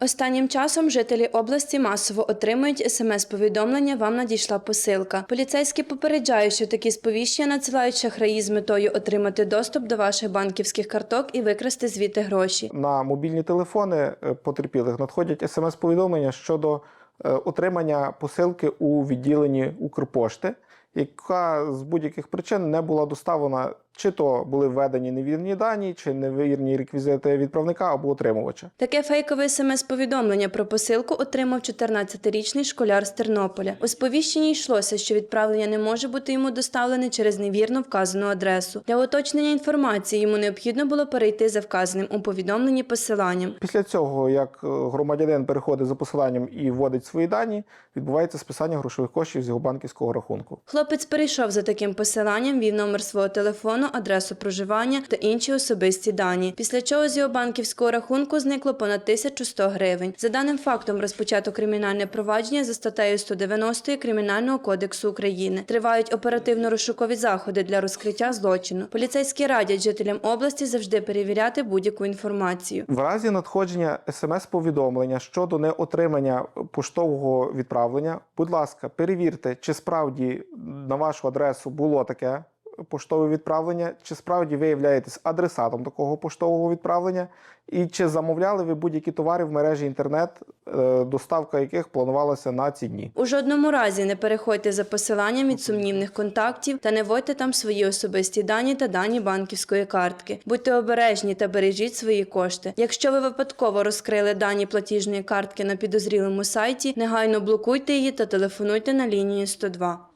Останнім часом жителі області масово отримують смс-повідомлення «Вам надійшла посилка». Поліцейські попереджають, що такі сповіщення надсилають шахраї з метою отримати доступ до ваших банківських карток і викрасти звідти гроші. На мобільні телефони е, потерпілих надходять смс-повідомлення щодо е, отримання посилки у відділенні Укрпошти, яка з будь-яких причин не була доставлена, чи то були введені невірні дані, чи невірні реквізити відправника або отримувача. Таке фейкове смс-повідомлення про посилку отримав 14-річний школяр з Тернополя. У сповіщенні йшлося, що відправлення не може бути йому доставлене через невірно вказану адресу. Для уточнення інформації йому необхідно було перейти за вказаним у повідомленні посиланням. Після цього, як е, громадянин переходить за посиланням і вводить свої дані, відбувається списання грошових коштів з його банківського рахунку. Хлопець перейшов за таким посиланням, вів номер свого телефону, адресу проживання та інші особисті дані. Після чого з його банківського рахунку зникло понад 1100 гривень. За даним фактом розпочато кримінальне провадження за статтею 190 Кримінального кодексу України. Тривають оперативно-розшукові заходи для розкриття злочину. Поліцейські радять жителям області завжди перевіряти будь-яку інформацію. В разі надходження смс-повідомлення щодо неотримання поштового відправлення, будь ласка, перевірте, чи справді на вашу адресу було таке поштове відправлення, чи справді ви являєтесь адресатом такого поштового відправлення, і чи замовляли ви будь-які товари в мережі інтернет, е, доставка яких планувалася на ці дні. У жодному разі не переходьте за посиланням від сумнівних контактів та не вводьте там свої особисті дані та дані банківської картки. Будьте обережні та бережіть свої кошти. Якщо ви випадково розкрили дані платіжної картки на підозрілому сайті, негайно блокуйте її та телефонуйте на лінію 102.